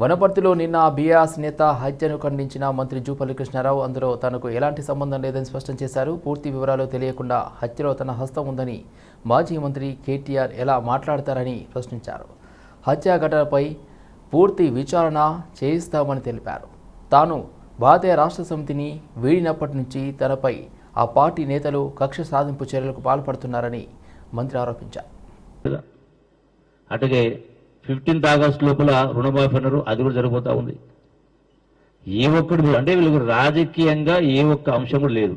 వనపర్తిలో నిన్న బీఆర్ఎస్ నేత హత్యను ఖండించిన మంత్రి జూపల్లి కృష్ణారావు అందులో తనకు ఎలాంటి సంబంధం లేదని స్పష్టం చేశారు. పూర్తి వివరాలు తెలియకుండా హత్యలో తన హస్తం ఉందని మాజీ మంత్రి కేటీఆర్ ఎలా మాట్లాడతారని ప్రశ్నించారు. హత్య ఘటనపై పూర్తి విచారణ చేయిస్తామని తెలిపారు. తాను భారతీయ రాష్ట్ర సమితిని వీడినప్పటి నుంచి తనపై ఆ పార్టీ నేతలు కక్ష సాధింపు చర్యలకు పాల్పడుతున్నారని మంత్రి ఆరోపించారు. అటుగే ఫిఫ్టీన్త్ ఆగస్ట్ లోపల రుణమాఫీ అన్నారు అది కూడా జరిగిపోతూ ఉంది. ఏ ఒక్కడు కూడా- అంటే వీళ్ళకి రాజకీయంగా ఏ ఒక్క అంశం కూడా లేదు.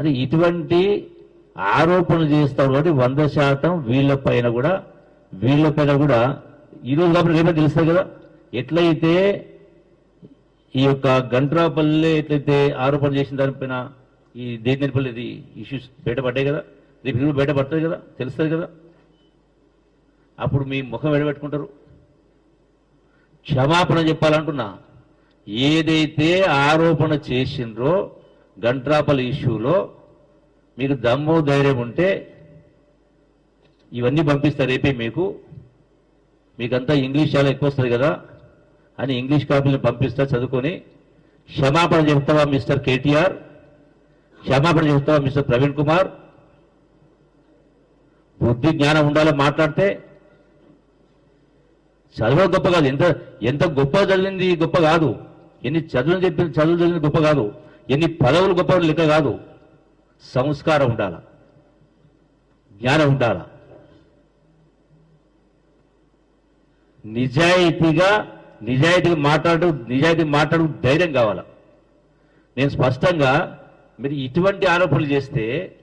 అది ఇటువంటి ఆరోపణలు చేస్తారు కాబట్టి వంద శాతం వీళ్ళపైన కూడా వీళ్ళపైన కూడా ఈరోజు కాబట్టి రేపే తెలుస్తుంది కదా. ఎట్లయితే ఈ యొక్క గంట్రాపల్లి ఎట్లయితే ఆరోపణ చేసిన దానిపైన ఈ దేనిపల్లి ఇది ఇష్యూస్ బయటపడ్డాయి కదా రేపు ఇది బయటపడుతుంది కదా తెలుస్తుంది కదా. అప్పుడు మీ ముఖం ఎడబెట్టుకుంటారు క్షమాపణ చెప్పాలంటున్నా ఏదైతే ఆరోపణ చేసిండ్రో గంట్రాపల్లి ఇష్యూలో మీకు దమ్ము ధైర్యం ఉంటే ఇవన్నీ పంపిస్తారు రేపే మీకు. మీకంతా ఇంగ్లీష్ చాలా ఎక్కువ వస్తుంది కదా అని ఇంగ్లీష్ కాపీలు పంపిస్తా చదువుకొని. క్షమాపణ చెప్తావా మిస్టర్ కేటీఆర్? క్షమాపణ చెప్తావా మిస్టర్ ప్రవీణ్ కుమార్? బుద్ధి జ్ఞానం ఉండాలో మాట్లాడితే చదవడం గొప్ప కాదు. ఎంత ఎంత గొప్ప చదివింది గొప్ప కాదు. ఎన్ని చదువులు చెప్పిన చదువులు చదివింది గొప్ప కాదు. ఎన్ని పదవులు గొప్ప లెక్క కాదు. సంస్కారం ఉండాల? జ్ఞానం ఉండాల? నిజాయితీగా నిజాయితీగా మాట్లాడు నిజాయితీ మాట్లాడు ధైర్యం కావాల? నేను స్పష్టంగా మీరు ఇటువంటి ఆరోపణలు చేస్తే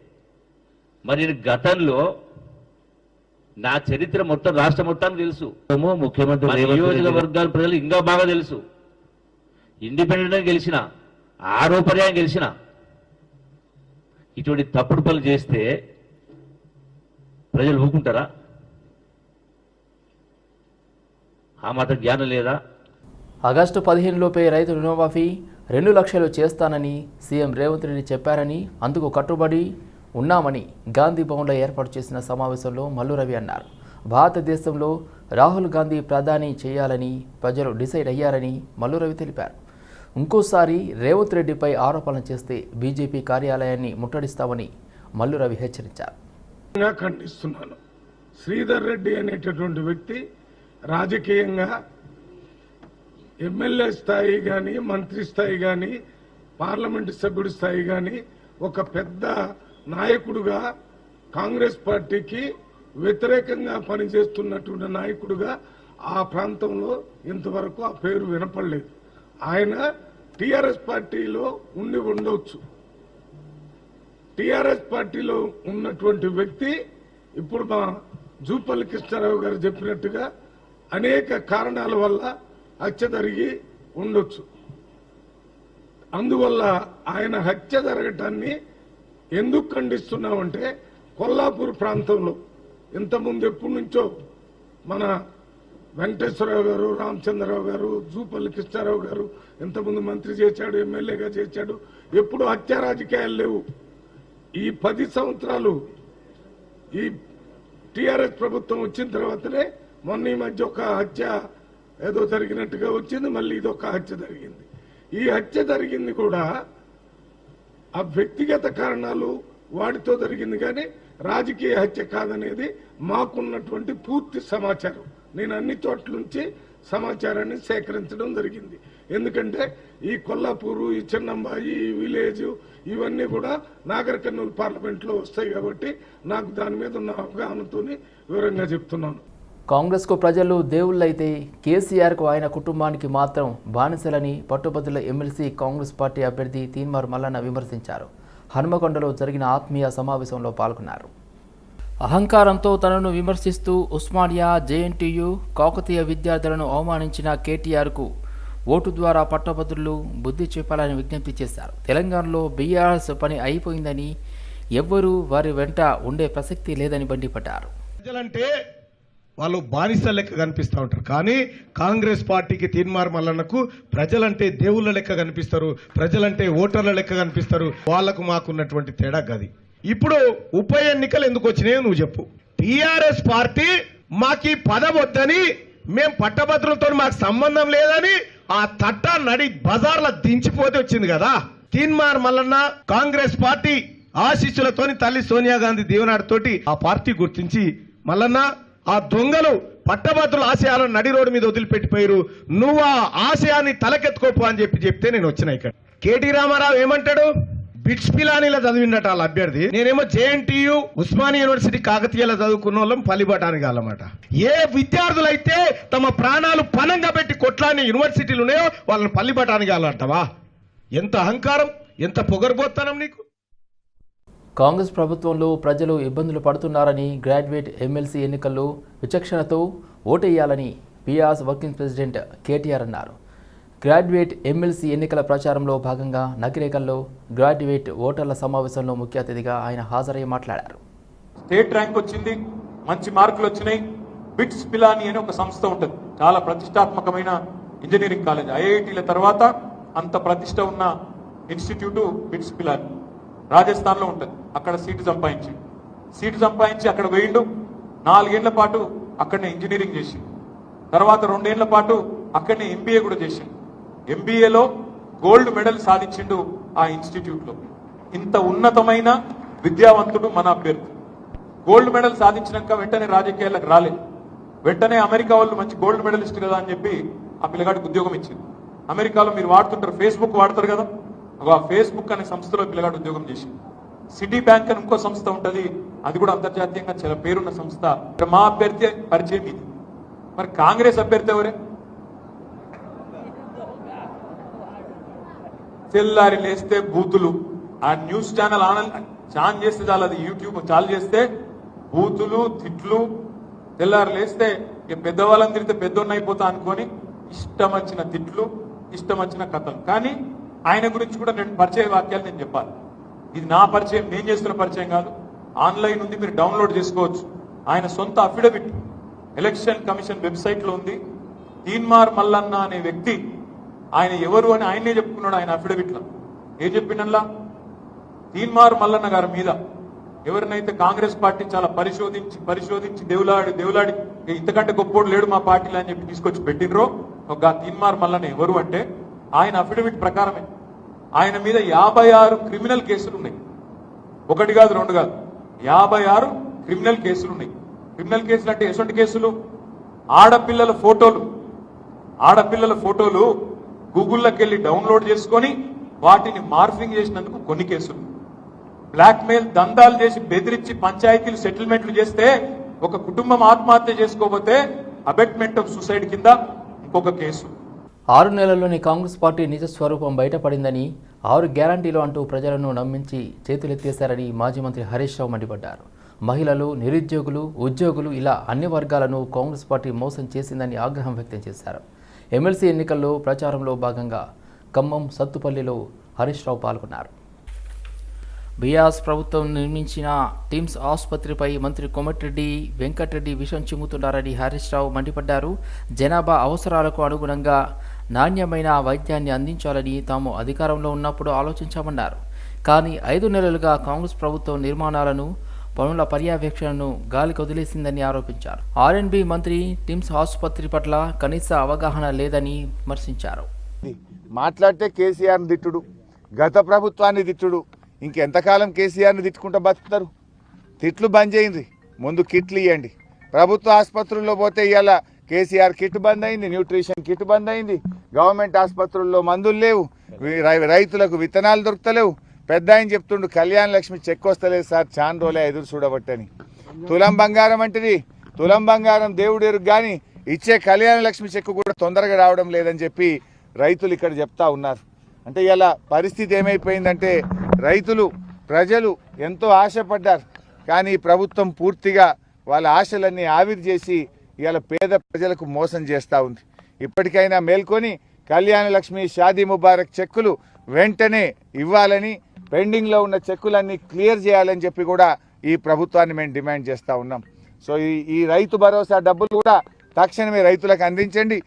మరి గతంలో నా చరిత్ర మొత్తం రాష్ట్ర మొత్తానికి తెలుసు. ముఖ్యమంత్రి నియోజకవర్గాల ప్రజలు ఇంకా బాగా తెలుసు. ఇండిపెండెంట్గా గెలిచిన ఆరో పర్యాయం గెలిచిన ఇటువంటి తప్పుడు పనులు చేస్తే ప్రజలు ఊరుకుంటారా? ఆ మాత్రం జ్ఞానం లేదా? ఆగస్టు పదిహేనులోపే రైతు రుణమాఫీ రెండు లక్షలు చేస్తానని సీఎం రేవంత్ రెడ్డి చెప్పారని అందుకు కట్టుబడి ఉన్నామని గాంధీ భవన్లో ఏర్పాటు చేసిన సమావేశంలో మల్లు రవి అన్నారు. భారతదేశంలో రాహుల్ గాంధీ ప్రధాని చేయాలని ప్రజలు డిసైడ్ అయ్యారని మల్లు రవి తెలిపారు. ఇంకోసారి రేవంత్ రెడ్డిపై ఆరోపణలు చేస్తే బీజేపీ కార్యాలయాన్ని ముట్టడిస్తామని మల్లు రవి హెచ్చరించారు. ఖండిస్తున్నాను. శ్రీధర్ రెడ్డి అనేటటువంటి వ్యక్తి రాజకీయంగా ఎమ్మెల్యే స్థాయి కానీ మంత్రి స్థాయి కానీ పార్లమెంటు సభ్యుడి స్థాయి కానీ ఒక పెద్ద నాయకుడుగా కాంగ్రెస్ పార్టీకి వ్యతిరేకంగా పనిచేస్తున్నటువంటి నాయకుడుగా ఆ ప్రాంతంలో ఇంతవరకు ఆ పేరు వినపడలేదు. ఆయన టిఆర్ఎస్ పార్టీలో ఉండి ఉండవచ్చు టిఆర్ఎస్ పార్టీలో ఉన్నటువంటి వ్యక్తి ఇప్పుడు మా జూపల్లి కృష్ణారావు గారు చెప్పినట్టుగా అనేక కారణాల వల్ల హత్య జరిగి ఉండొచ్చు. అందువల్ల ఆయన హత్య జరగటాన్ని ఎందుకు ఖండిస్తున్నామంటే కొల్లాపూర్ ప్రాంతంలో ఇంతకుముందు ఎప్పటి నుంచో మన వెంకటేశ్వరరావు గారు రామచంద్రరావు గారు జూపల్లి కృష్ణారావు గారు ఇంతకుముందు మంత్రి చేశాడు ఎమ్మెల్యేగా చేశాడు. ఎప్పుడు హత్య రాజకీయాలు లేవు. ఈ పది సంవత్సరాలు ఈ టిఆర్ఎస్ ప్రభుత్వం వచ్చిన తర్వాతనే మొన్న ఈ మధ్య ఒక హత్య ఏదో జరిగినట్టుగా వచ్చింది మళ్ళీ ఇది ఒక హత్య జరిగింది. ఈ హత్య జరిగింది కూడా ఆ వ్యక్తిగత కారణాలు వాడితో జరిగింది కానీ రాజకీయ హత్య కాదనేది మాకున్నటువంటి పూర్తి సమాచారం. నేను అన్ని చోట్ల నుంచి సమాచారాన్ని సేకరించడం జరిగింది. ఎందుకంటే ఈ కొల్లాపూరు ఈ చిన్నంబాయి ఈ విలేజ్ ఇవన్నీ కూడా నాగర్ కర్నూలు వస్తాయి కాబట్టి నాకు దాని మీద ఉన్న అవగాహనతోని వివరంగా చెప్తున్నాను. కాంగ్రెస్కు ప్రజలు దేవుళ్ళైతే కేసీఆర్కు ఆయన కుటుంబానికి మాత్రం బానిసలని పట్టుబద్దుల ఎమ్మెల్సీ కాంగ్రెస్ పార్టీ అభ్యర్థి తీన్మార్ మల్లన్న విమర్శించారు. హనుమకొండలో జరిగిన ఆత్మీయ సమావేశంలో పాల్గొన్నారు. అహంకారంతో తనను విమర్శిస్తూ ఉస్మానియా జేఎన్టీయు కాకతీయ విద్యార్థులను అవమానించిన కేటీఆర్కు ఓటు ద్వారా పట్టభద్రులు బుద్ధి చెప్పాలని విజ్ఞప్తి చేశారు. తెలంగాణలో బీఆర్ఎస్ పని అయిపోయిందని ఎవ్వరూ వారి వెంట ఉండే ప్రసక్తి లేదని బండిపడ్డారు ప్రజలంటే వాళ్ళు బానిస లెక్క కనిపిస్తూ ఉంటారు. కానీ కాంగ్రెస్ పార్టీకి తీన్మార్ మల్లన్నకు ప్రజలంటే దేవుళ్ళ లెక్క కనిపిస్తారు ప్రజలంటే ఓటర్ల లెక్క కనిపిస్తారు. వాళ్ళకు మాకున్నటువంటి తేడా గది. ఇప్పుడు ఉప ఎన్నికలు ఎందుకు వచ్చినాయో నువ్వు చెప్పు. టిఆర్ఎస్ పార్టీ మాకి పదవద్దని మేం పట్టభద్రులతో మాకు సంబంధం లేదని ఆ తట్ట నడి బజార్ల దించిపోతే వచ్చింది కదా. తీన్మార్ మల్లన్న కాంగ్రెస్ పార్టీ ఆశీస్సులతోని తల్లి సోనియా గాంధీ దీవెనాడుతోటి ఆ పార్టీ గుర్తించి మల్లన్న ఆ దొంగలు పట్టభద్రుల ఆశయాలను నడి రోడ్డు మీద వదిలిపెట్టిపోయారు. నువ్వు ఆ ఆశయాన్ని తలకెత్తుకోపో అని చెప్పి చెప్తే నేను వచ్చిన ఇక్కడ. కేటీ రామారావు ఏమంటాడు? బిట్స్ పిలానీలో చదివినట్టు వాళ్ళ అభ్యర్థి. నేనేమో జేఎన్టీయు ఉస్మానియా యూనివర్సిటీ కాకతీయలో చదువుకున్న వాళ్ళం పల్లిబటానికి వాళ్ళమాట. ఏ విద్యార్థులైతే తమ ప్రాణాలు పనంగా పెట్టి కొట్లాడిన యూనివర్సిటీలు ఉన్నాయో వాళ్ళని పల్లిబటానికి వాళ్ళంటావా ఎంత అహంకారం ఎంత పొగరబోత్తనం నీకు? కాంగ్రెస్ ప్రభుత్వంలో ప్రజలు ఇబ్బందులు పడుతున్నారని గ్రాడ్యుయేట్ ఎమ్మెల్సీ ఎన్నికల్లో విచక్షణతో ఓటేయాలని పిఆర్స్ వర్కింగ్ ప్రెసిడెంట్ కేటీఆర్ అన్నారు. గ్రాడ్యుయేట్ ఎమ్మెల్సీ ఎన్నికల ప్రచారంలో భాగంగా నకిరేకల్లో గ్రాడ్యుయేట్ ఓటర్ల సమావేశంలో ముఖ్య అతిథిగా ఆయన హాజరై మాట్లాడారు. స్టేట్ ర్యాంక్ వచ్చింది మంచి మార్కులు వచ్చినాయి బిట్స్ పిలాని అని ఒక సంస్థ ఉంటుంది. చాలా ప్రతిష్టాత్మకమైన ఇంజనీరింగ్ కాలేజ్. ఐఐటీల తర్వాత అంత ప్రతిష్ట ఉన్న ఇన్స్టిట్యూట్ బిట్స్ పిలాని. రాజస్థాన్లో ఉంటుంది. అక్కడ సీటు సంపాదించి. సీటు సంపాదించి అక్కడ వేయిండు నాలుగేళ్ళ పాటు అక్కడనే ఇంజనీరింగ్ చేసి. తర్వాత రెండేళ్ళ పాటు అక్కడనే ఎంబీఏ కూడా చేసిండు ఎంబీఏలో గోల్డ్ మెడల్ సాధించిండు ఆ ఇన్స్టిట్యూట్లో. ఇంత ఉన్నతమైన విద్యావంతుడు మన అభ్యర్థి. గోల్డ్ మెడల్ సాధించినాక వెంటనే రాజకీయాలకు రాలేదు వెంటనే అమెరికా వాళ్ళు మంచి గోల్డ్ మెడలిస్ట్ కదా అని చెప్పి ఆ పిల్లగాడికి ఉద్యోగం ఇచ్చింది. అమెరికాలో మీరు వాడుతుంటారు ఫేస్బుక్ వాడతారు కదా. ఒక ఫేస్బుక్ అనే సంస్థలో పిల్లగాడు ఉద్యోగం చేసింది సిటీ బ్యాంక్ అని ఇంకో సంస్థ ఉంటది. అది కూడా అంతర్జాతీయంగా చాలా పేరున్న సంస్థ. మా అభ్యర్థి పరిచయం ఇది. మరి కాంగ్రెస్ అభ్యర్థి ఎవరే? తెల్లారి లేస్తే బూతులు. ఆ న్యూస్ ఛానల్ ఆన చాన్ చేస్తే చాలు అది. యూట్యూబ్ చాలు చేస్తే బూతులు తిట్లు. తెల్లారి లేస్తే ఇక పెద్దవాళ్ళని తిరిగితే పెద్దోన్న అయిపోతా అనుకొని ఇష్టం వచ్చిన తిట్లు ఇష్టం వచ్చిన కథలు. కానీ ఆయన గురించి కూడా రెండు పరిచయ వాక్యాలు నేను చెప్పాలి. ఇది నా పరిచయం నేను చేస్తున్న పరిచయం కాదు. ఆన్లైన్ ఉంది మీరు డౌన్లోడ్ చేసుకోవచ్చు. ఆయన సొంత అఫిడవిట్ ఎలక్షన్ కమిషన్ వెబ్సైట్లో ఉంది. తీన్మార్ మల్లన్న అనే వ్యక్తి ఆయన ఎవరు అని ఆయనే చెప్పుకున్నాడు ఆయన అఫిడవిట్లో ఏం చెప్పిండల్లా? తీన్మార్ మల్లన్న గారి మీద ఎవరినైతే కాంగ్రెస్ పార్టీ చాలా పరిశోధించి పరిశోధించి దేవులాడి దేవులాడి ఇంతకంటే గొప్పోడు లేడు మా పార్టీలో అని చెప్పి తీసుకొచ్చి పెట్టినరో ఒక తీన్మార్ మల్లన్న ఎవరు అంటే ఆయన అఫిడవిట్ ప్రకారమే. ఆయన మీద యాభై ఆరు క్రిమినల్ కేసులు ఉన్నాయి ఒకటి కాదు రెండు కాదు. యాభై ఆరు క్రిమినల్ కేసులు ఉన్నాయి క్రిమినల్ కేసులు అంటే ఎటువంటి కేసులు ఆడపిల్లల ఫోటోలు. ఆడపిల్లల ఫోటోలు గూగుల్లోకి వెళ్ళి డౌన్లోడ్ చేసుకొని వాటిని మార్ఫింగ్ చేసినందుకు కొన్ని కేసులు. బ్లాక్మెయిల్ దందాలు చేసి బెదిరించి పంచాయతీలు సెటిల్మెంట్లు చేస్తే ఒక కుటుంబం ఆత్మహత్య చేసుకోకపోతే అబెట్మెంట్ ఆఫ్ సూసైడ్ కింద ఇంకొక కేసు. ఆరు నెలల్లోనే కాంగ్రెస్ పార్టీ నిజ స్వరూపం బయటపడిందని ఆరు గ్యారంటీలు అంటూ ప్రజలను నమ్మించి చేతులెత్తేశారని మాజీ మంత్రి హరీష్ రావు మండిపడ్డారు. మహిళలు నిరుద్యోగులు ఉద్యోగులు ఇలా అన్ని వర్గాలను కాంగ్రెస్ పార్టీ మోసం చేసిందని ఆగ్రహం వ్యక్తం చేశారు. ఎమ్మెల్సీ ఎన్నికల్లో ప్రచారంలో భాగంగా ఖమ్మం సత్తుపల్లిలో హరీష్ రావు పాల్గొన్నారు. బీఆర్ఎస్ ప్రభుత్వం నిర్మించిన టిమ్స్ ఆసుపత్రిపై మంత్రి కోమటిరెడ్డి వెంకటరెడ్డి విషం చిమ్ముతున్నారని హరీష్ రావు మండిపడ్డారు. జనాభా అవసరాలకు అనుగుణంగా నాణ్యమైన వైద్యాన్ని అందించాలని తాము అధికారంలో ఉన్నప్పుడు ఆలోచించామన్నారు. కానీ ఐదు నెలలుగా కాంగ్రెస్ ప్రభుత్వం నిర్మాణాలను పనుల పర్యవేక్షణను గాలికి వదిలేసిందని ఆరోపించారు. ఆర్ఎన్బి మంత్రి టిమ్స్ ఆసుపత్రి పట్ల కనీస అవగాహన లేదని విమర్శించారు. మాట్లాడితే కేసీఆర్ని తిట్టుడు గత ప్రభుత్వాన్ని తిట్టుడు ఇంకెంతకాలం కేసీఆర్ని తిట్టుకుంటూ బతుకుతారు? తిట్లు బంద్ చేయండి ముందు కిట్లు ఇవ్వండి ప్రభుత్వ ఆసుపత్రుల్లో పోతే ఇవాళ కేసీఆర్ కిట్ బంద్ అయింది న్యూట్రిషన్ కిట్ బంద్ అయింది. గవర్నమెంట్ ఆసుపత్రుల్లో మందులు లేవు. రైతులకు విత్తనాలు దొరుకుతలేవు. పెద్ద ఆయన చెప్తుండు కళ్యాణ లక్ష్మి చెక్ వస్తలేదు సార్ చాన్ రోజులే ఎదురు చూడబట్టని. తులం బంగారం అంటేది. తులం బంగారం దేవుడు ఎరుగు కానీ ఇచ్చే కళ్యాణ లక్ష్మి చెక్ కూడా తొందరగా రావడం లేదని చెప్పి రైతులు ఇక్కడ చెప్తా ఉన్నారు. అంటే ఇలా పరిస్థితి ఏమైపోయిందంటే రైతులు ప్రజలు ఎంతో ఆశపడ్డారు. కానీ ప్రభుత్వం పూర్తిగా వాళ్ళ ఆశలన్నీ ఆవిరి చేసి ఇవాళ పేద ప్రజలకు మోసం చేస్తూ ఉంది. ఇప్పటికైనా మేల్కొని కళ్యాణ లక్ష్మి షాదీ ముబారక్ చెక్కులు వెంటనే ఇవ్వాలని పెండింగ్లో ఉన్న చెక్కులన్నీ క్లియర్ చేయాలని చెప్పి కూడా ఈ ప్రభుత్వాన్ని మేము డిమాండ్ చేస్తూ ఉన్నాం. సో ఈ ఈ రైతు భరోసా డబ్బులు కూడా తక్షణమే రైతులకు అందించండి.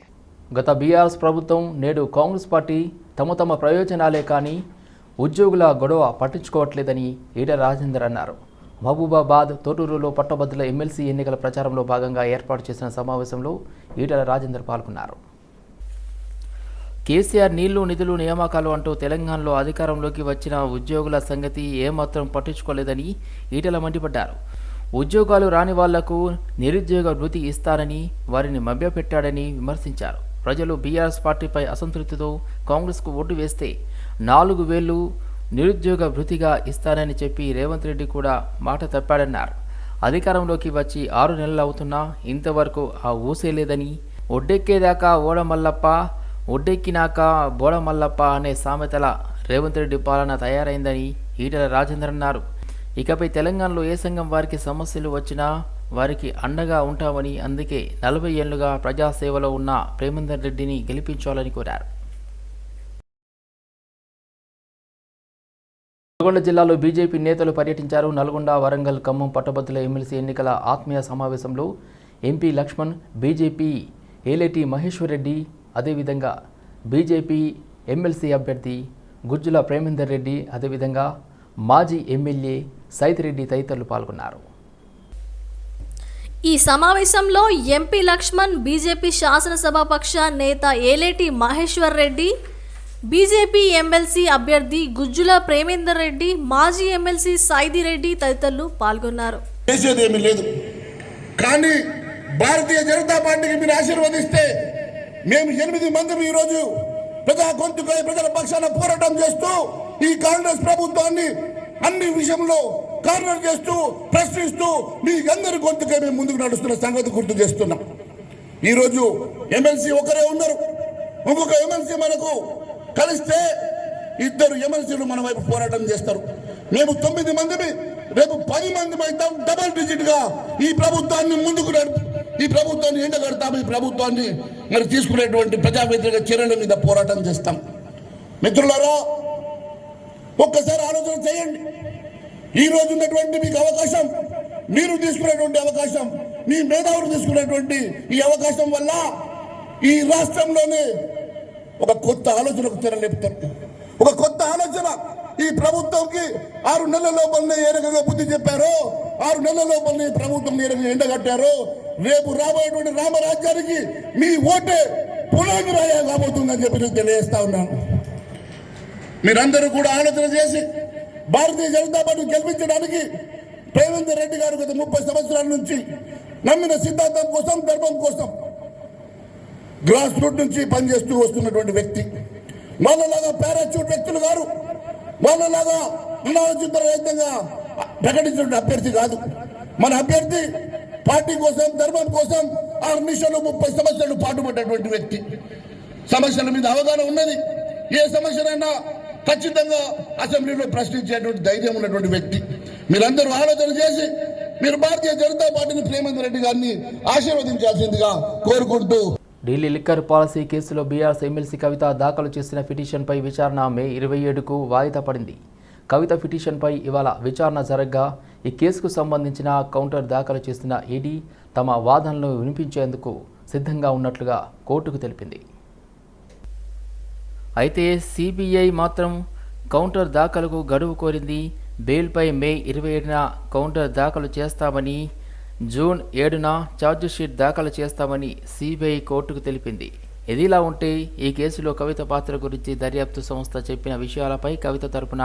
గత బీఆర్ఎస్ ప్రభుత్వం నేడు కాంగ్రెస్ పార్టీ తమ తమ ప్రయోజనాలే కానీ ఉద్యోగుల గొడవ పట్టించుకోవట్లేదని ఈడ రాజేందర్ అన్నారు. మహబూబాబాద్ తోటూరులో పట్టభద్రుల ఎమ్మెల్సీ ఎన్నికల ప్రచారంలో భాగంగా ఏర్పాటు చేసిన సమావేశంలో ఈటల రాజేందర్ పాల్గొన్నారు. కేసీఆర్ నీళ్ళు నిధులు నియామకాలు అంటూ తెలంగాణలో అధికారంలోకి వచ్చిన ఉద్యోగుల సంగతి ఏమాత్రం పట్టించుకోలేదని ఈటల మండిపడ్డారు. ఉద్యోగాలు రాని వాళ్ళకు నిరుద్యోగ వృత్తి ఇస్తారని వారిని మభ్యపెట్టాడని విమర్శించారు. ప్రజలు బీఆర్ఎస్ పార్టీపై అసంతృప్తితో కాంగ్రెస్కు ఓటు వేస్తే నాలుగు వేలు నిరుద్యోగ వృత్తిగా ఇస్తానని చెప్పి రేవంత్ రెడ్డి కూడా మాట తప్పాడన్నారు. అధికారంలోకి వచ్చి ఆరు నెలలు అవుతున్నా ఇంతవరకు ఆ ఊసే లేదని ఒడ్డెక్కేదాకా ఓడమల్లప్ప ఒడ్డెక్కినాక బోడమల్లప్ప అనే సామెతల రేవంత్ రెడ్డి పాలన తయారైందని ఈటల రాజేందర్ అన్నారు. ఇకపై తెలంగాణలో ఏ సంఘం వారికి సమస్యలు వచ్చినా వారికి అండగా ఉంటామని అందుకే నలభై ఏళ్ళుగా ప్రజాసేవలో ఉన్న ప్రేమేందర్ రెడ్డిని గెలిపించాలని కోరారు. నల్గొండ జిల్లాలో బీజేపీ నేతలు పర్యటించారు. నల్గొండ వరంగల్ ఖమ్మం పట్టభద్రుల ఎమ్మెల్సీ ఎన్నికల ఆత్మీయ సమావేశంలో ఎంపీ లక్ష్మణ్ బీజేపీ ఏలేటి మహేశ్వర్ రెడ్డి అదేవిధంగా బీజేపీ ఎమ్మెల్సీ అభ్యర్థి గుజ్జుల ప్రేమేందర్ రెడ్డి అదేవిధంగా మాజీ ఎమ్మెల్యే సైతిరెడ్డి తదితరులు పాల్గొన్నారు. ఈ సమావేశంలో ఎంపీ లక్ష్మణ్ బీజేపీ శాసనసభాపక్ష నేత ఏలేటి మహేశ్వర్ రెడ్డి బీజేపీ ఎమ్మెల్సీ అభ్యర్థి గుజ్జుల ప్రేమేందర్ రెడ్డి మాజీ ఎమ్మెల్సీ సాయిది రెడ్డి తదితరులు పాల్గొన్నారు. చేసేదేమీ లేదు. కానీ భారతీయ జనతా పార్టీకి మీరు ఆశీర్వదిస్తే మేము ఎనిమిది మంది ఈరోజు ప్రజా గొంతుకై ప్రజల పక్షాన పోరాటం చేస్తూ ఈ కాంగ్రెస్ ప్రభుత్వాన్ని అన్ని విషయంలో కార్నర్ చేస్తూ ప్రశ్నిస్తూ మీ అందరి గొంతుకై మేము ముందుకు నడుస్తున్న సంగతి గుర్తు చేస్తున్నాం. ఈరోజు ఎమ్మెల్సీ ఒకరే ఉన్నారు. ఇంకొక ఎమ్మెల్సీ మనకు కలిస్తే ఇద్దరు ఎమ్మెల్సీలు మన వైపు పోరాటం చేస్తారు. మేము తొమ్మిది మందిని రేపు పది మంది అవుతాం డబల్ డిజిట్గా ఈ ప్రభుత్వాన్ని ముందుకు నడుపు ఈ ప్రభుత్వాన్ని ఎండగడతాం ఈ ప్రభుత్వాన్ని మరి తీసుకునేటువంటి ప్రజా వ్యతిరేక చర్యల మీద పోరాటం చేస్తాం. మిత్రులారా ఒక్కసారి ఆలోచన చేయండి. ఈ రోజు ఉన్నటువంటి మీకు అవకాశం మీరు తీసుకునేటువంటి అవకాశం మీ మేధావులు తీసుకునేటువంటి ఈ అవకాశం వల్ల ఈ రాష్ట్రంలోనే ఒక కొత్త ఆలోచనకు తెరలేపుతారు ఒక కొత్త ఆలోచన. ఈ ప్రభుత్వంకి ఆరు నెలల లోపలనే ఏ రకంగా బుద్ధి చెప్పారో. ఆరు నెలల లోపలనే ప్రభుత్వం ఏ రకంగా ఎండగట్టారో. రేపు రాబోయేటువంటి రామరాజ్యానికి మీ ఓటే పునాది రాయా కాబోతుందని చెప్పి నేను తెలియజేస్తా ఉన్నాను. మీరందరూ కూడా ఆలోచన చేసి భారతీయ జనతా పార్టీ గెలిపించడానికి రేవంత్ రెడ్డి గారు గత ముప్పై సంవత్సరాల నుంచి నమ్మిన సిద్ధాంతం కోసం ధర్మం కోసం గ్రాస్ రూట్ నుంచి పనిచేస్తూ వస్తున్నటువంటి వ్యక్తి. మనలాగా పారాచూట్ వ్యక్తులు గారు మనలాగా అనాలోచిత రహితంగా ప్రకటించిన అభ్యర్థి కాదు. మన అభ్యర్థి పార్టీ కోసం ధర్మం కోసం ఆరు నిమిషాలు ముప్పై సమస్యలు పాటుపడ్డటువంటి వ్యక్తి. సమస్యల మీద అవగాహన ఉన్నది. ఏ సమస్యనైనా ఖచ్చితంగా అసెంబ్లీలో ప్రశ్నించేటువంటి ధైర్యం ఉన్నటువంటి వ్యక్తి. మీరందరూ ఆలోచన చేసి మీరు భారతీయ జనతా పార్టీని ప్రేమేంద్ర రెడ్డి గారిని ఆశీర్వదించాల్సిందిగా కోరుకుంటూ ఢిల్లీ లిక్కర్ పాలసీ కేసులో బీఆర్ఎస్ ఎమ్మెల్సీ కవిత దాఖలు చేసిన పిటిషన్పై విచారణ మే ఇరవై ఏడుకు వాయిదా పడింది కవిత పిటిషన్పై ఇవాళ విచారణ జరగ్గా ఈ కేసుకు సంబంధించిన కౌంటర్ దాఖలు చేసిన ఈడీ తమ వాదనలు వినిపించేందుకు సిద్ధంగా ఉన్నట్లుగా కోర్టుకు తెలిపింది. అయితే సిబిఐ మాత్రం కౌంటర్ దాఖలకు గడువు కోరింది. బెయిల్పై మే ఇరవై ఏడున కౌంటర్ దాఖలు చేస్తామని జూన్ ఏడున ఛార్జిషీట్ దాఖలు చేస్తామని సిబిఐ కోర్టుకు తెలిపింది. ఇదిలా ఉంటే ఈ కేసులో కవిత పాత్ర గురించి దర్యాప్తు సంస్థ చెప్పిన విషయాలపై కవిత తరపున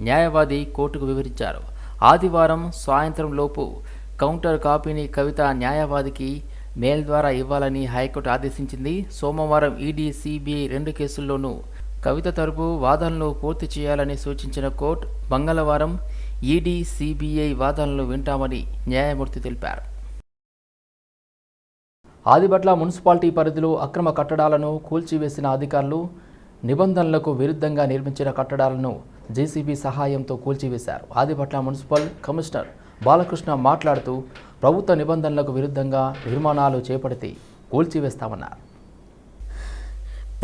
న్యాయవాది కోర్టుకు వివరించారు. ఆదివారం సాయంత్రం లోపు కౌంటర్ కాపీని కవిత న్యాయవాదికి మెయిల్ ద్వారా ఇవ్వాలని హైకోర్టు ఆదేశించింది. సోమవారం ఈడీ సిబిఐ రెండు కేసుల్లోనూ కవిత తరపు వాదనలు పూర్తి చేయాలని సూచించిన కోర్టు మంగళవారం ఈడీ సిబిఐ వాదనలు వింటామని న్యాయమూర్తి తెలిపారు. ఆదిబట్ల మున్సిపాలిటీ పరిధిలో అక్రమ కట్టడాలను కూల్చివేసిన అధికారులు నిబంధనలకు విరుద్ధంగా నిర్మించిన కట్టడాలను జేసీబీ సహాయంతో కూల్చివేశారు. ఆదిపట్ల మున్సిపల్ కమిషనర్ బాలకృష్ణ మాట్లాడుతూ ప్రభుత్వ నిబంధనలకు విరుద్ధంగా నిర్మాణాలు చేపడితే కూల్చివేస్తామన్నారు.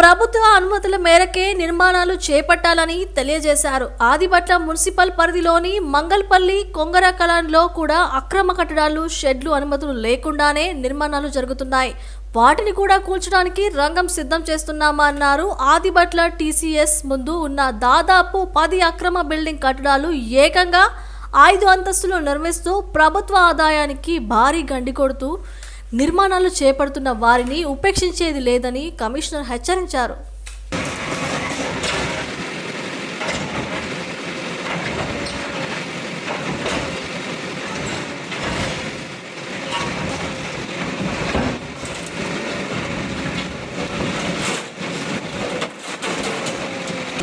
ప్రభుత్వ అనుమతుల మేరకే నిర్మాణాలు చేపట్టాలని తెలియజేశారు. ఆదిపట్ల మున్సిపల్ పరిధిలోని మంగల్పల్లి కొంగరకలంలో కూడా అక్రమ కట్టడాలు షెడ్లు అనుమతులు లేకుండానే నిర్మాణాలు జరుగుతున్నాయి. వాటిని కూడా కూల్చడానికి రంగం సిద్ధం చేస్తున్నామన్నారు ఆదిబట్ల టీసీఎస్ ముందు ఉన్న దాదాపు పది అక్రమ బిల్డింగ్ కట్టడాలు ఏకంగా ఐదు అంతస్తులు నిర్మిస్తూ ప్రభుత్వ ఆదాయానికి భారీ గండి కొడుతూ నిర్మాణాలు చేపడుతున్న వారిని ఉపేక్షించేది లేదని కమిషనర్ హెచ్చరించారు.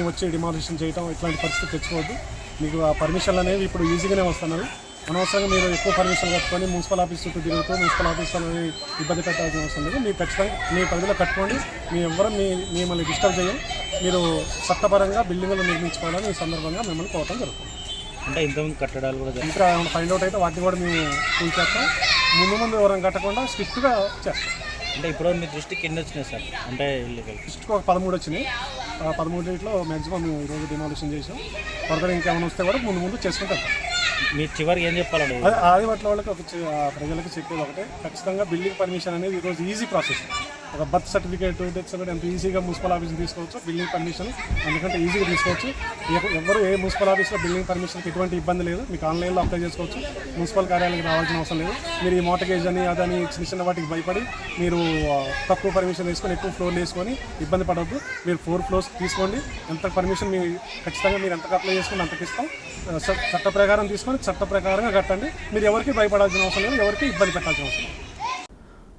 వచ్చి డిమాలిషన్ చేయటం ఇట్లాంటి పరిస్థితి తెచ్చుకోవద్దు. మీకు ఆ పర్మిషన్లు అనేవి ఇప్పుడు ఈజీగానే వస్తున్నారు అనవసరంగా మీరు ఎక్కువ పర్మిషన్ కట్టుకొని మున్సిపల్ ఆఫీస్ చుట్టూ తిరుగుతూ మున్సిపల్ ఆఫీస్ అనేది ఇబ్బంది పెట్టాల్సిన అవసరం లేదు. మీరు ఖచ్చితంగా మీ పరిధిలో కట్టుకోండి. మీ ఎవ్వరం మీ మిమ్మల్ని డిస్టర్బ్ చేయం మీరు చట్టపరంగా బిల్డింగ్లు నిర్మించుకోవాలని ఈ సందర్భంగా మిమ్మల్ని కోరటం జరుగుతుంది. అంటే ఇంతకుముందు కట్టడాలు కూడా. ఇంకా ఫైండ్ అవుట్ అయితే వాటిని కూడా మేము కూల్చేస్తాం ముందు ముందు ఎవరైనా కట్టకుండా స్ట్రిక్ట్గా చేస్తాం. అంటే ఇప్పుడు మీ దృష్టికి ఎన్ని వచ్చినాయి సార్. అంటే ఫస్ట్ ఒక పదమూడు వచ్చినాయి. ఆ పదమూడింటిలో మ్యాక్సిమం మేము ఈరోజు డిమాలిషన్ చేసాం ఫర్దర్ ఇంకేమైనా వస్తే కూడా ముందు ముందు చేసుకుంటాం. మీ చివరికి ఏం చెప్పాలండి? అదే వాళ్ళకి ఒక ప్రజలకు చెప్పేది ఒకటే. ఖచ్చితంగా బిల్డింగ్ పర్మిషన్ అనేది ఈరోజు ఈజీ ప్రాసెస్. ఒక బర్త్ సర్టిఫికేట్ డెత్ ఎంత ఈజీగా మున్సిపల్ ఆఫీస్ తీసుకోవచ్చు బిల్డింగ్ పర్మిషన్ ఎందుకంటే ఈజీగా తీసుకోవచ్చు. ఎవరు ఏ మున్సిపల్ ఆఫీస్లో బిల్డింగ్ పర్మిషన్కి ఎటువంటి ఇబ్బంది లేదు మీకు ఆన్లైన్లో అప్లై చేసుకోవచ్చు. మున్సిపల్ కార్యాలయానికి రావాల్సిన అవసరం లేదు. మీరు ఈ మోటగేజ్ అని అదని చిన్న చిన్న వాటికి భయపడి మీరు తక్కువ పర్మిషన్ తీసుకొని ఎక్కువ ఫ్లోర్లు వేసుకొని ఇబ్బంది పడవద్దు మీరు ఫోర్ ఫ్లోర్స్ తీసుకోండి. ఎంత పర్మిషన్ మీ ఖచ్చితంగా మీరు ఎంతకు అప్లై చేసుకుని అంతకు ఇస్తాం. చట్ట ప్రకారం తీసుకొని చట్ట ప్రకారంగా కట్టండి. మీరు ఎవరికి భయపడాల్సిన అవసరం లేదు ఎవరికి ఇబ్బంది పెట్టాల్సిన అవసరం లేదు.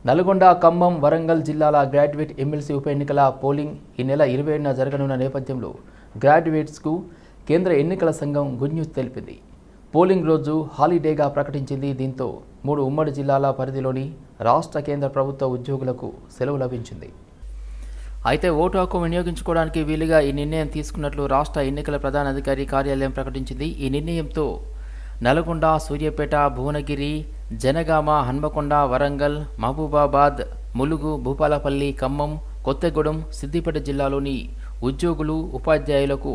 నల్గొండ ఖమ్మం వరంగల్ జిల్లాల గ్రాడ్యుయేట్ ఎమ్మెల్సీ ఉప ఎన్నికల పోలింగ్ ఈ నెల ఇరవై ఏడున జరగనున్న నేపథ్యంలో గ్రాడ్యుయేట్స్కు కేంద్ర ఎన్నికల సంఘం గుడ్ న్యూస్ తెలిపింది. పోలింగ్ రోజు హాలిడేగా ప్రకటించింది దీంతో మూడు ఉమ్మడి జిల్లాల పరిధిలోని రాష్ట్ర కేంద్ర ప్రభుత్వ ఉద్యోగులకు సెలవు లభించింది. అయితే ఓటు హక్కు వినియోగించుకోవడానికి వీలుగా ఈ నిర్ణయం తీసుకున్నట్లు రాష్ట్ర ఎన్నికల ప్రధాన అధికారి కార్యాలయం ప్రకటించింది. ఈ నిర్ణయంతో నల్గొండ సూర్యాపేట భువనగిరి జనగామ హన్మకొండ వరంగల్ మహబూబాబాద్ ములుగు భూపాలపల్లి ఖమ్మం కొత్తగూడెం సిద్దిపేట జిల్లాలోని ఉద్యోగులు ఉపాధ్యాయులకు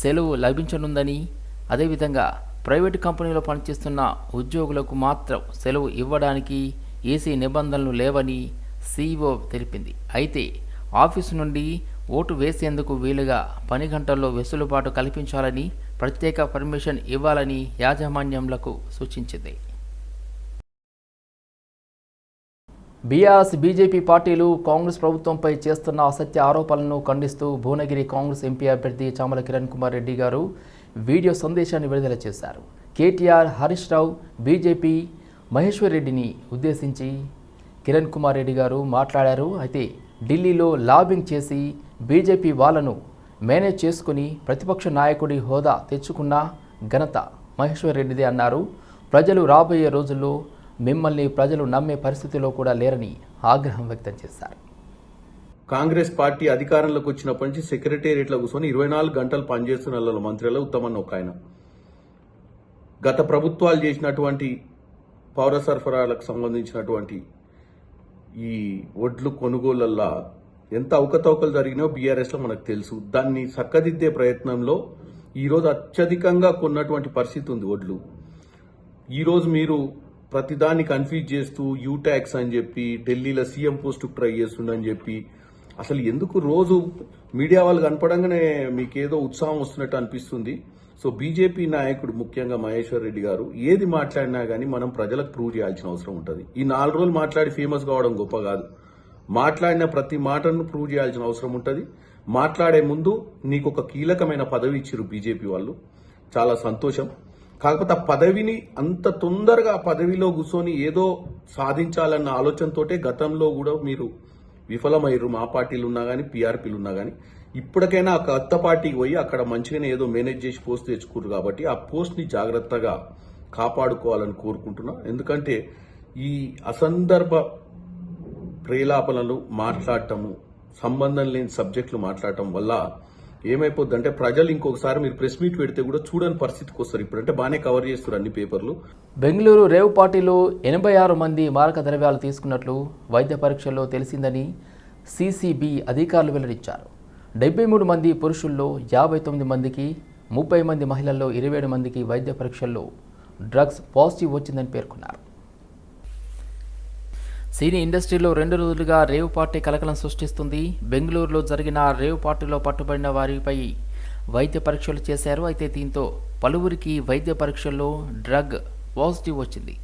సెలవు లభించనుందని అదేవిధంగా ప్రైవేటు కంపెనీలో పనిచేస్తున్న ఉద్యోగులకు మాత్రం సెలవు ఇవ్వడానికి ఏసీ నిబంధనలు లేవని సీఈఓ తెలిపింది. అయితే ఆఫీసు నుండి ఓటు వేసేందుకు వీలుగా పని గంటల్లో వెసులుబాటు కల్పించాలని ప్రత్యేక పర్మిషన్ ఇవ్వాలని యాజమాన్యంలకు సూచించింది. బీఆర్ఎస్ బీజేపీ పార్టీలు కాంగ్రెస్ ప్రభుత్వంపై చేస్తున్న అసత్య ఆరోపణలను ఖండిస్తూ భువనగిరి కాంగ్రెస్ ఎంపీ అభ్యర్థి చామల కిరణ్ కుమార్ రెడ్డి గారు వీడియో సందేశాన్ని విడుదల చేశారు. కేటీఆర్ హరీష్ రావు బీజేపీ మహేశ్వర్ రెడ్డిని ఉద్దేశించి కిరణ్ కుమార్ రెడ్డి గారు మాట్లాడారు. అయితే ఢిల్లీలో లాబింగ్ చేసి బీజేపీ వాళ్ళను మేనేజ్ చేసుకుని ప్రతిపక్ష నాయకుడి హోదా తెచ్చుకున్న ఘనత మహేశ్వర్ రెడ్డిదే అన్నారు. ప్రజలు రాబోయే రోజుల్లో మిమ్మల్ని ప్రజలు నమ్మే పరిస్థితిలో కూడా లేరని ఆగ్రహం వ్యక్తం చేశారు. కాంగ్రెస్ పార్టీ అధికారంలోకి వచ్చినప్పటి నుంచి సెక్రటేరియట్లో కూర్చొని ఇరవై నాలుగు గంటలు పనిచేస్తున్న వాళ్ళ మంత్రులలో ఉత్తమన్న ఒక ఆయన. గత ప్రభుత్వాలు చేసినటువంటి పౌర సరఫరాలకు సంబంధించినటువంటి ఈ ఒడ్లు కొనుగోలల్లా ఎంత అవకతవకలు జరిగినాయో బీఆర్ఎస్లో మనకు తెలుసు. దాన్ని చక్కదిద్దే ప్రయత్నంలో ఈరోజు అత్యధికంగా కొన్నటువంటి పరిస్థితి ఉంది ఒడ్లు. ఈరోజు మీరు ప్రతిదాన్ని కన్ఫ్యూజ్ చేస్తూ యూ ట్యాక్స్ అని చెప్పి ఢిల్లీలో సీఎం పోస్టు ట్రై చేస్తుండని చెప్పి అసలు ఎందుకు రోజు మీడియా వాళ్ళు కనపడంగానే మీకేదో ఉత్సాహం వస్తున్నట్టు అనిపిస్తుంది. సో బీజేపీ నాయకుడు ముఖ్యంగా మహేశ్వర్ రెడ్డి గారు ఏది మాట్లాడినా కానీ మనం ప్రజలకు ప్రూవ్ చేయాల్సిన అవసరం ఉంటుంది. ఈ నాలుగు రోజులు మాట్లాడి ఫేమస్ కావడం గొప్ప కాదు. మాట్లాడిన ప్రతి మాటను ప్రూవ్ చేయాల్సిన అవసరం ఉంటుంది. మాట్లాడే ముందు నీకు ఒక కీలకమైన పదవి ఇచ్చారు బీజేపీ వాళ్ళు. చాలా సంతోషం. కాకపోతే ఆ పదవిని అంత తొందరగా పదవిలో కూర్చొని ఏదో సాధించాలన్న ఆలోచనతోటే గతంలో కూడా మీరు విఫలమయ్యారు మా పార్టీలు ఉన్నా కానీ పీఆర్పీలు ఉన్నా కానీ ఇప్పటికైనా ఆ కొత్త పార్టీకి పోయి అక్కడ మంచిగానే ఏదో మేనేజ్ చేసి పోస్ట్ తెచ్చుకోరు కాబట్టి ఆ పోస్ట్ని జాగ్రత్తగా కాపాడుకోవాలని కోరుకుంటున్నా. ఎందుకంటే ఈ అసందర్భ ప్రేలాపనలు మాట్లాడటము సంబంధం లేని సబ్జెక్టులు మాట్లాడటం వల్ల ఏమైపోద్దంటే ప్రజలు ఇంకొకసారి మీరు ప్రెస్ మీట్ పెడితే కూడా చూడని పరిస్థితికి వస్తారు. ఇప్పుడంటే బాగానే కవర్ చేస్తారు అన్ని పేపర్లు. బెంగళూరు రేవ్ పార్టీలో ఎనభై ఆరు మంది మారక ద్రవ్యాలు తీసుకున్నట్లు వైద్య పరీక్షల్లో తెలిసిందని సీసీబీ అధికారులు వెల్లడించారు. డెబ్బై మూడు మంది పురుషుల్లో యాభై తొమ్మిది మందికి ముప్పై మంది మహిళల్లో ఇరవై ఏడు మందికి వైద్య పరీక్షల్లో డ్రగ్స్ పాజిటివ్ వచ్చిందని పేర్కొన్నారు. సినీ ఇండస్ట్రీలో రెండు రోజులుగా రేవ్ పార్టీ కలకలం సృష్టిస్తుంది. బెంగళూరులో జరిగిన రేవ్ పార్టీలో పట్టుబడిన వారిపై వైద్య పరీక్షలు చేశారు. అయితే దీంతో పలువురికి వైద్య పరీక్షల్లో డ్రగ్ పాజిటివ్ వచ్చింది.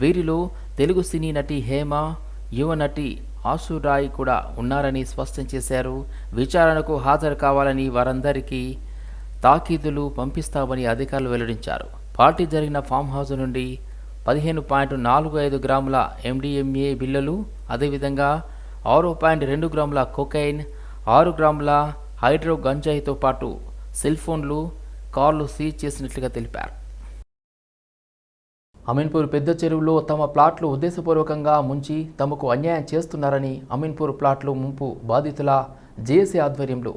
వీరిలో తెలుగు సినీ నటి హేమ యువ నటి ఆశురాయ్ కూడా ఉన్నారని స్పష్టం చేశారు. విచారణకు హాజరు కావాలని వారందరికీ తాకీదులు పంపిస్తామని అధికారులు వెల్లడించారు. పార్టీ జరిగిన ఫామ్ హౌస్ నుండి పదిహేను పాయింట్ నాలుగు ఐదు గ్రాముల ఎండిఎంఏ బిళ్ళలు అదేవిధంగా ఆరు పాయింట్ రెండు గ్రాముల కొకైన్ ఆరు గ్రాముల హైడ్రో గంజాయితో పాటు సెల్ ఫోన్లు కార్లు సీజ్ చేసినట్లుగా తెలిపారు. అమీన్పూర్ పెద్ద చెరువులో తమ ప్లాట్లు ఉద్దేశపూర్వకంగా ముంచి తమకు అన్యాయం చేస్తున్నారని అమీన్పూర్ ప్లాట్లు ముంపు బాధితుల జేఏసీ ఆధ్వర్యంలో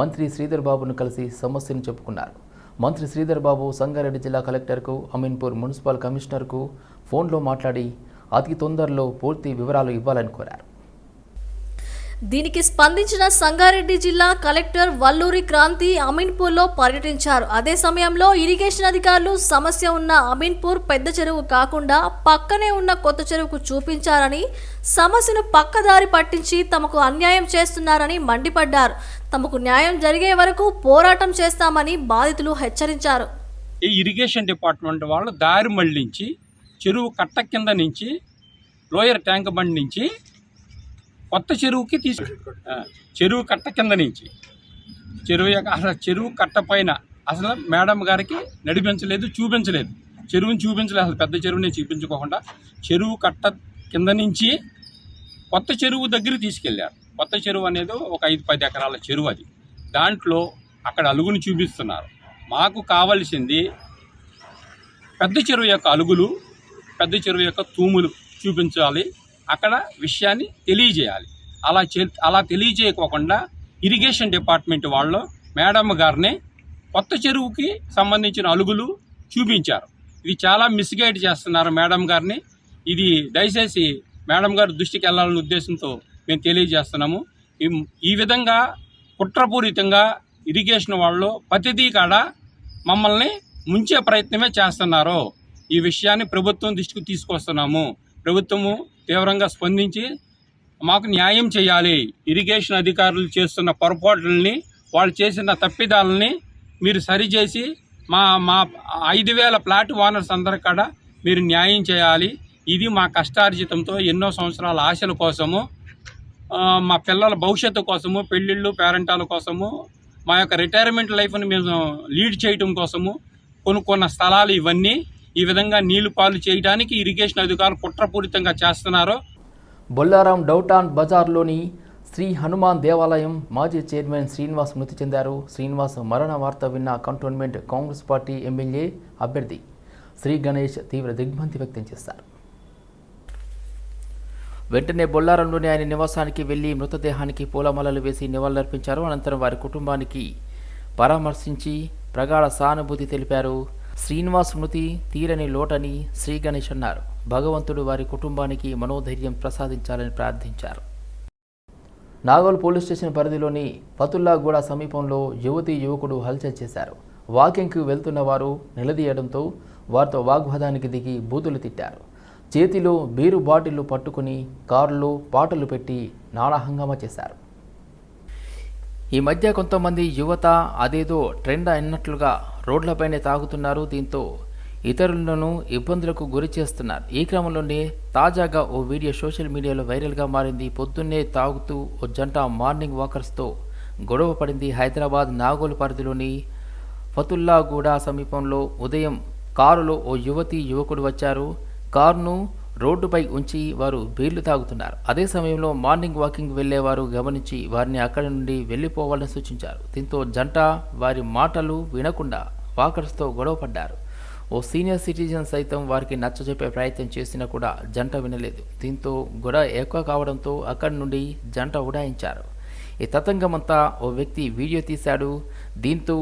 మంత్రి శ్రీధర్ బాబును కలిసి సమస్యను చెప్పుకున్నారు. మంత్రి శ్రీధర్ బాబు సంగారెడ్డి జిల్లా కలెక్టర్కు అమీన్పూర్ మున్సిపల్ కమిషనర్కు ఫోన్లో మాట్లాడి అతి తొందరలో పూర్తి వివరాలు ఇవ్వాలని కోరారు. దీనికి స్పందించిన సంగారెడ్డి జిల్లా కలెక్టర్ వల్లూరి క్రాంతి అమీన్పూర్లో పర్యటించారు. అదే సమయంలో ఇరిగేషన్ అధికారులు సమస్య ఉన్న అమీన్పూర్ పెద్ద చెరువు కాకుండా పక్కనే ఉన్న కొత్త చెరువుకు చూపించారని సమస్యను పక్కదారి పట్టించి తమకు అన్యాయం చేస్తున్నారని మండిపడ్డారు. తమకు న్యాయం జరిగే వరకు పోరాటం చేస్తామని బాధితులు హెచ్చరించారు. ఈ ఇరిగేషన్ డిపార్ట్మెంట్ వాళ్ళు దారి మళ్ళించి చెరువు కట్ట కింద నుంచి లోయర్ ట్యాంక్ బండ్ నుంచి కొత్త చెరువుకి తీసు చెరువు కట్ట కింద నుంచి. చెరువు యొక్క అసలు చెరువు కట్ట పైన అసలు మేడం గారికి నడిపించలేదు చూపించలేదు. చెరువుని చూపించలేదు అసలు పెద్ద చెరువుని చూపించుకోకుండా చెరువు కట్ట కింద నుంచి కొత్త చెరువు దగ్గర తీసుకెళ్ళారు కొత్త చెరువు అనేది ఒక ఐదు పది ఎకరాల చెరువు అది. దాంట్లో అక్కడ అలుగుని చూపిస్తున్నారు. మాకు కావలసింది పెద్ద చెరువు యొక్క అలుగులు పెద్ద చెరువు యొక్క తూములు చూపించాలి. అక్కడ విషయాన్ని తెలియజేయాలి. అలా చే అలా తెలియజేయకోకుండా ఇరిగేషన్ డిపార్ట్మెంట్ వాళ్ళు మేడమ్ గారిని కొత్త చెరువుకి సంబంధించిన అలుగులు చూపించారు. ఇది చాలా మిస్గైడ్ చేస్తున్నారు మేడం గారిని. ఇది దయచేసి మేడం గారి దృష్టికి వెళ్ళాలనే ఉద్దేశంతో మేము తెలియజేస్తున్నాము. ఈ- ఈ విధంగా కుట్రపూరితంగా ఇరిగేషన్ వాళ్ళు ప్రతిదీ కాడ మమ్మల్ని ముంచే ప్రయత్నమే చేస్తున్నారు. ఈ విషయాన్ని ప్రభుత్వం దృష్టికి తీసుకొస్తున్నాము. ప్రభుత్వము తీవ్రంగా స్పందించి మాకు న్యాయం చేయాలి. ఇరిగేషన్ అధికారులు చేస్తున్న పొరపాట్లని వాళ్ళు చేసిన తప్పిదాలని మీరు సరిచేసి మా మా ఐదు వేల ప్లాట్ ఓనర్స్ అందరి కాడ మీరు న్యాయం చేయాలి. ఇది మా కష్టార్జితంతో ఎన్నో సంవత్సరాల ఆశల కోసము మా పిల్లల భవిష్యత్తు కోసము పెళ్ళిళ్ళు పేరెంటాల కోసము మా యొక్క రిటైర్మెంట్ లైఫ్ని మేము లీడ్ చేయటం కోసము కొనుక్కున్న స్థలాలు ఇవన్నీ ఈ విధంగా నీళ్ళు పాలు చేయడానికి ఇరిగేషన్ అధికారులు కుట్రపూరితంగా చేస్తున్నారు. బొల్లారం డౌటాన్ బజార్లోని శ్రీ హనుమాన్ దేవాలయం మాజీ చైర్మన్ శ్రీనివాస్ మృతి చెందారు. శ్రీనివాస్ మరణ వార్త విన్న కంటోన్మెంట్ కాంగ్రెస్ పార్టీ ఎమ్మెల్యే అభ్యర్థి శ్రీ గణేష్ తీవ్ర దిగ్భ్రాంతి వ్యక్తం చేశారు. వెంటనే బొల్లారంలోని ఆయన నివాసానికి వెళ్ళి మృతదేహానికి పూలమాలలు వేసి నివాళులర్పించారు. అనంతరం వారి కుటుంబానికి పరామర్శించి ప్రగాఢ సానుభూతి తెలిపారు. శ్రీనివాస్ మృతి తీరని లోటని శ్రీ గణేష్ అన్నారు. భగవంతుడు వారి కుటుంబానికి మనోధైర్యం ప్రసాదించాలని ప్రార్థించారు. నాగోల్ పోలీస్ స్టేషన్ పరిధిలోని పతుల్లాగూడ సమీపంలో యువతి యువకుడు హల్చల్ చేశారు. వాకింగ్కి వెళ్తున్న వారు నిలదీయడంతో వారితో వాగ్వాదానికి దిగి బూతులు తిట్టారు. చేతిలో బీరు బాటిళ్ళు పట్టుకుని కారులో పాటలు పెట్టి నానా చేశారు. ఈ మధ్య కొంతమంది యువత అదేదో ట్రెండ్ అయినట్లుగా రోడ్లపైనే తాగుతున్నారు. దీంతో ఇతరులను ఇబ్బందులకు గురి చేస్తున్నారు. ఈ క్రమంలోనే తాజాగా ఓ వీడియో సోషల్ మీడియాలో వైరల్గా మారింది. పొద్దున్నే తాగుతూ ఓ జంట మార్నింగ్ వాకర్స్తో గొడవ పడింది. హైదరాబాద్ నాగోల్ పరిధిలోని ఫతుల్లాగూడ సమీపంలో ఉదయం కారులో ఓ యువతి యువకుడు వచ్చారు. కారును రోడ్డుపై ఉంచి వారు బీర్లు తాగుతున్నారు. అదే సమయంలో మార్నింగ్ వాకింగ్ వెళ్ళేవారు గమనించి వారిని అక్కడి నుండి వెళ్ళిపోవాలని సూచించారు. దీంతో జంట వారి మాటలు వినకుండా వాకర్స్తో గొడవ పడ్డారు. ఓ సీనియర్ సిటిజన్ సైతం వారికి నచ్చజెప్పే ప్రయత్నం చేసినా కూడా జంట వినలేదు. దీంతో గొడవ ఎక్కువ కావడంతో అక్కడి నుండి జంట ఉడాయించారు. ఈ తతంగమంతా ఓ వ్యక్తి వీడియో తీశాడు. దీంతో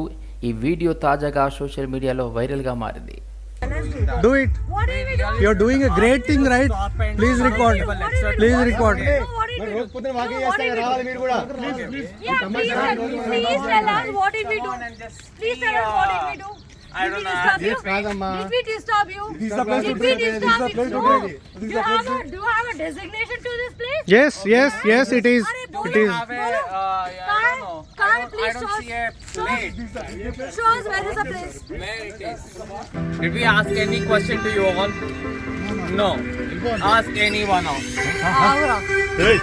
ఈ వీడియో తాజాగా సోషల్ మీడియాలో వైరల్గా మారింది. Do it. What are we doing? You're doing a great thing, right? Please record. Please record. Yeah, please, please tell us what did we do. Please tell us what did we do. I don't know. Did we disturb you? Did we disturb you? No. Do you have a do you have a designation to this place? Yes, yes, yes, it is. अरे It बोलो is. ना, बोलो. कहाँ है? कहाँ है? Please I don't show see a plate. Show us where is the place. Where it is? Did we ask any question to you all? No. Ask anyone else. Aura. Hey,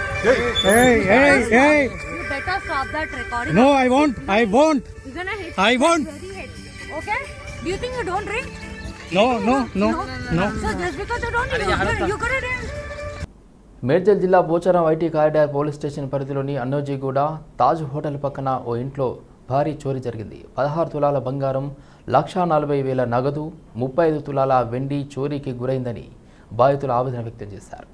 hey, hey. You better stop that recording. No, I won't. I won't. You're gonna hit. I won't. Very hit. Okay? Do you think you don't drink? No, no, no, no. So just because you don't, you, you could have. Medchal జిల్లా Pocharam IT corridor police station పరిధిలోని Annojiguda Taj hotel పక్కన ఓ ఇంట్లో భారీ చోరీ జరిగింది పదహారు తులాల బంగారం లక్షా నలభై వేల నగదు ముప్పై ఐదు తులాల వెండి చోరీకి గురైందని బాధితులు ఆవేదన వ్యక్తం చేశారు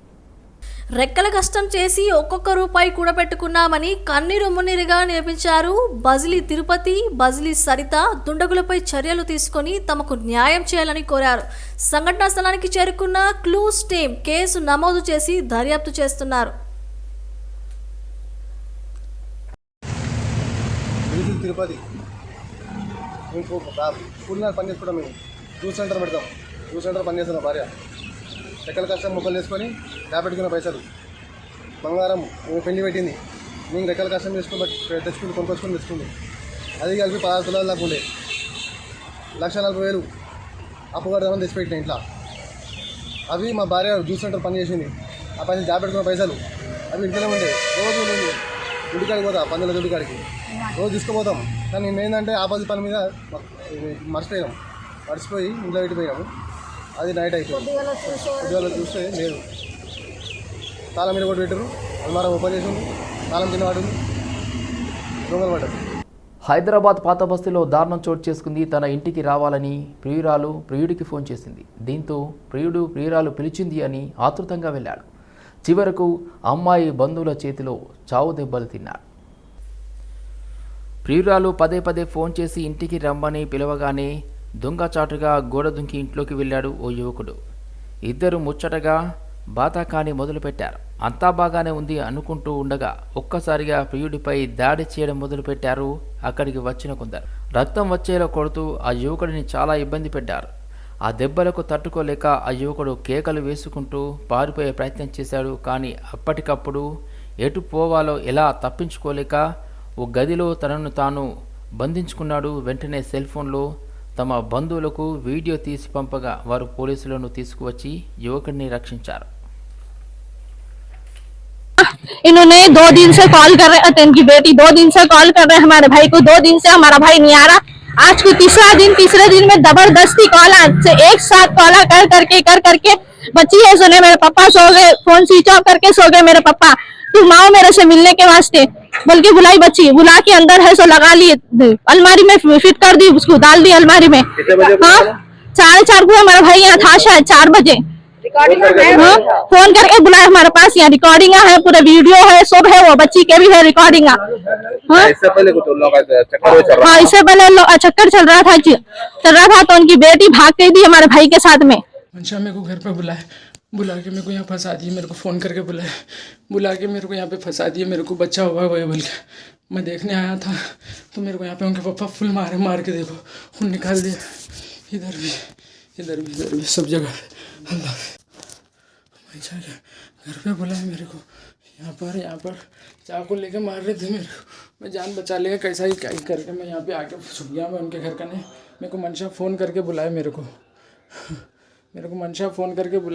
రెక్కల కష్టం చేసి ఒక్కొక్క రూపాయి కూడబెట్టుకున్నామని కన్నీరు మున్నీరుగా నేర్పించారు బజిలీ తిరుపతి బజిలీ సరిత దుండగులపై చర్యలు తీసుకొని తమకు న్యాయం చేయాలని కోరారు. సంఘటనా స్థలానికి చేరుకున్న క్లూస్ టీం కేసు నమోదు చేసి దర్యాప్తు చేస్తున్నారు. తిరుపతి. పని చేసుకుంటాం మేము. జ్యూస్ సెంటర్ పెడతాం. జ్యూస్ సెంటర్ పని చేస్తున్నాం భార్య. ఎక్కల కష్టం మొక్కలు వేసుకొని దాపెట్టుకున్న పైసలు. బంగారం మేము పెళ్ళి పెట్టింది. మేము రెక్కల కష్టం చేసుకుని తెచ్చుకుని కొనుక్కొచ్చుకొని తెచ్చుకుంది అది కలిపి పదహారు తులాలు దాకా ఉండే. లక్ష నలభై వేలు అప్పు కడదామని తెచ్చిపెట్టిన ఇంట్లో. అవి మా భార్య జ్యూస్ సెంటర్ పని చేసింది. ఆ పని దాపెట్టుకున్న పైసలు. అవి ఇంట్లోనే ఉండే. రోజు నేను గుడికాడికి పోతా పందుల గుడికాడికి రోజు తీసుకుపోతాం. కానీ నేను ఏంటంటే ఆపోజిట్ పని మీద మ- మర్చిపోయాం మర్చిపోయి ఇంట్లో పెట్టిపోయాము అది నైట్ అయిపోయింది పొద్దుగాల చూస్తే లేదు. తాళం మీద కూడా పెట్టారు అల్మారం ఓపెన్ చేసి ఉంది తాళం కింద పడింది. దొంగలు పడ్డారు. హైదరాబాద్ పాత బస్తీలో దారుణం చోటు చేసుకుంది. తన ఇంటికి రావాలని ప్రియురాలు ప్రియుడికి ఫోన్ చేసింది. దీంతో ప్రియుడు ప్రియురాలు పిలిచింది అని ఆతృతంగా వెళ్ళాడు. చివరకు అమ్మాయి బంధువుల చేతిలో చావు దెబ్బలు తిన్నాడు. ప్రియురాలు పదే పదే ఫోన్ చేసి ఇంటికి రమ్మని పిలవగానే దొంగచాటుగా గోడ దుంకి ఇంట్లోకి వెళ్ళాడు ఓ యువకుడు. ఇద్దరు ముచ్చటగా బాతాకాని మొదలుపెట్టారు. అంతా బాగానే ఉంది అనుకుంటూ ఉండగా ఒక్కసారిగా ప్రియుడిపై దాడి చేయడం మొదలుపెట్టారు అక్కడికి వచ్చిన కొందరు. రక్తం వచ్చేలా కొడుతూ ఆ యువకుడిని చాలా ఇబ్బంది పెట్టారు. ఆ దెబ్బలకు తట్టుకోలేక ఆ యువకుడు కేకలు వేసుకుంటూ పారిపోయే ప్రయత్నం చేశాడు కానీ అప్పటికప్పుడు ఎటు పోవాలో ఎలా తప్పించుకోలేక ఓ గదిలో తనను తాను బంధించుకున్నాడు. వెంటనే సెల్ ఫోన్లో తమ బంధువులకు వీడియో తీసి పంపగా వారు పోలీసులను తీసుకువచ్చి యువకుడిని రక్షించారు इन्होंने दो दिन से कॉल कर रहे अतन की बेटी दो दिन से कॉल कर रहे हैं हमारे भाई को दो दिन से हमारा भाई नहीं आ रहा आज को तीसरा दिन तीसरे दिन में जबरदस्ती कॉल से एक साथ कॉल कर करके कर करके बच्ची है सुने मेरे पापा सो गए फोन स्विच ऑफ करके सो गए मेरे पापा तुम आओ मेरे से मिलने के वास्ते। बल्कि बुलाई बच्ची बुला के अंदर है सो लगा लिए अलमारी में फिट कर दी उसको डाल दी अलमारी में। हाँ? साढ़े चार को हमारा भाई यहाँ था शायद चार बजे। हाँ, फ़ोन करके बुलाए हमारे पास यहाँ रिकॉर्डिंग है पूरे वीडियो है सब है वो बच्ची के भी है रिकॉर्डिंग हाँ। इससे पहले चक्कर चल हाँ इससे पहले लो- चक्कर चल रहा था चल रहा था तो उनकी बेटी भाग गई थी हमारे भाई के साथ में। को घर पे बुलाए बुला के मेरे को यहाँ फंसा दिए, मेरे को फ़ोन करके बुलाए बुला के मेरे को यहाँ पे फंसा दिए, मेरे को बच्चा हुआ हुआ है बोल के मैं देखने आया था तो मेरे को यहाँ पे उनके पापा फुल मारे, मार के देखो, खून निकाल दिया। इधर भी इधर भी इधर भी, सब जगह पे। अल्लाह। के घर पे बुलाए मेरे को। यहाँ पर यहाँ पर चाकू लेके मार रहे थे मेरे को। मैं जान बचा लेगा कैसा ही क्या करके मैं यहाँ पे आके छुप गया मैं उनके घर का नहीं। मेरे को मंशा फ़ोन करके बुलाए मेरे को। मेरे को मंशा फ़ोन करके बुलाया